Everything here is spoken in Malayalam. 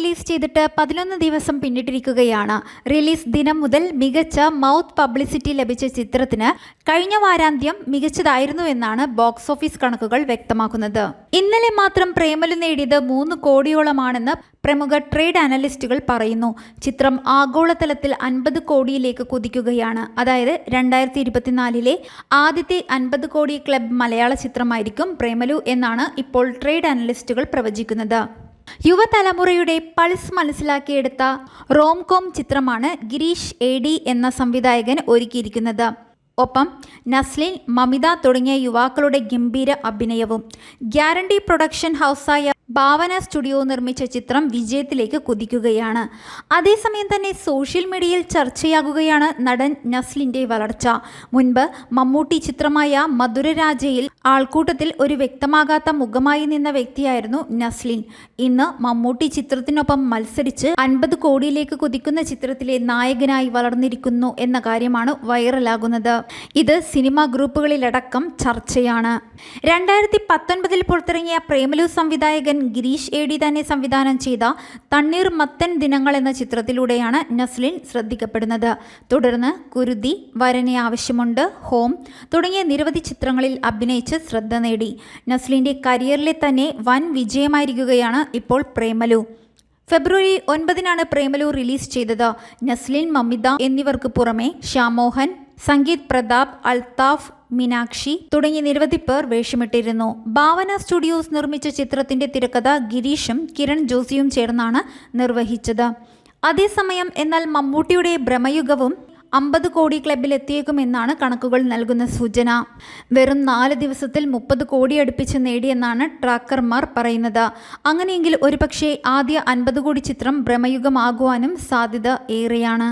റിലീസ് ചെയ്തിട്ട് പതിനൊന്ന് ദിവസം പിന്നിട്ടിരിക്കുകയാണ്. റിലീസ് ദിനം മുതൽ മികച്ച മൗത്ത് പബ്ലിസിറ്റി ലഭിച്ച ചിത്രത്തിന് കഴിഞ്ഞ വാരാന്ത്യം മികച്ചതായിരുന്നു എന്നാണ് ബോക്സ് ഓഫീസ് കണക്കുകൾ വ്യക്തമാക്കുന്നത്. ഇന്നലെ മാത്രം പ്രേമലു നേടിയത് മൂന്ന് കോടിയോളമാണെന്ന് പ്രമുഖ ട്രേഡ് അനലിസ്റ്റുകൾ പറയുന്നു. ചിത്രം ആഗോളതലത്തിൽ അൻപത് കോടിയിലേക്ക് കുതിക്കുകയാണ്. അതായത് രണ്ടായിരത്തി ഇരുപത്തിനാലിലെ ആദ്യത്തെ അൻപത് കോടി ക്ലബ് മലയാള ചിത്രമായിരിക്കും പ്രേമലു എന്നാണ് ഇപ്പോൾ ട്രേഡ് അനലിസ്റ്റുകൾ പ്രവചിക്കുന്നത്. യുവതലമുറയുടെ പൾസ് മനസ്സിലാക്കിയെടുത്ത റോംകോം ചിത്രമാണ് ഗിരീഷ് എ ഡി എന്ന സംവിധായകൻ ഒരുക്കിയിരിക്കുന്നത്. ഒപ്പം നസ്ലിൻ മമിത തുടങ്ങിയ യുവാക്കളുടെ ഗംഭീര അഭിനയവും ഗ്യാരണ്ടി പ്രൊഡക്ഷൻ ഹൗസായ ഭാവന സ്റ്റുഡിയോ നിർമ്മിച്ച ചിത്രം വിജയത്തിലേക്ക് കുതിക്കുകയാണ്. അതേസമയം തന്നെ സോഷ്യൽ മീഡിയയിൽ ചർച്ചയാകുകയാണ് നടൻ നസ്ലിന്റെ വളർച്ച. മുൻപ് മമ്മൂട്ടി ചിത്രമായ മധുരരാജയിൽ ആൾക്കൂട്ടത്തിൽ ഒരു വ്യക്തമാകാത്ത മുഖമായി നിന്ന വ്യക്തിയായിരുന്നു നസ്ലിൻ. ഇന്ന് മമ്മൂട്ടി ചിത്രത്തിനൊപ്പം മത്സരിച്ച് അൻപത് കോടിയിലേക്ക് കുതിക്കുന്ന ചിത്രത്തിലെ നായകനായി വളർന്നിരിക്കുന്നു എന്ന കാര്യമാണ് വൈറലാകുന്നത്. ഇത് സിനിമാ ഗ്രൂപ്പുകളിലടക്കം ചർച്ചയാണ്. രണ്ടായിരത്തി പത്തൊൻപതിൽ പുറത്തിറങ്ങിയ പ്രേമലു സംവിധായകൻ ഗിരീഷ് എ ഡി തന്നെ സംവിധാനം ചെയ്ത തണ്ണീർ മത്തൻ ദിനങ്ങൾ എന്ന ചിത്രത്തിലൂടെയാണ് നസ്ലിൻ ശ്രദ്ധിക്കപ്പെടുന്നത്. തുടർന്ന് കുരുതി വരനെ ആവശ്യമുണ്ട് ഹോം തുടങ്ങിയ നിരവധി ചിത്രങ്ങളിൽ അഭിനയിച്ച് ശ്രദ്ധ നേടി. നസ്ലിന്റെ കരിയറിലെ തന്നെ വൻ വിജയമായിരിക്കുകയാണ് ഇപ്പോൾ പ്രേമലു. ഫെബ്രുവരി ഒൻപതിനാണ് പ്രേമലു റിലീസ് ചെയ്തത്. നസ്ലിൻ മമിത എന്നിവർക്ക് പുറമെ ഷാമോഹൻ സംഗീത് പ്രതാപ് അൽതാഫ് മീനാക്ഷി തുടങ്ങി നിരവധി പേർ വേഷമിട്ടിരുന്നു. ഭാവന സ്റ്റുഡിയോസ് നിർമ്മിച്ച ചിത്രത്തിന്റെ തിരക്കഥ ഗിരീഷും കിരൺ ജോസിയും ചേർന്നാണ് നിർവഹിച്ചത്. അതേസമയം എന്നാൽ മമ്മൂട്ടിയുടെ ഭ്രമയുഗവും അമ്പത് കോടി ക്ലബിൽ എത്തിയേക്കുമെന്നാണ് കണക്കുകൾ നൽകുന്ന സൂചന. വെറും നാല് ദിവസത്തിൽ മുപ്പത് കോടി അടുപ്പിച്ച് നേടിയെന്നാണ് ട്രാക്കർമാർ പറയുന്നത്. അങ്ങനെയെങ്കിൽ ഒരുപക്ഷെ ആദ്യ അൻപത് കോടി ചിത്രം ഭ്രമയുഗമാകുവാനും സാധ്യത ഏറെയാണ്.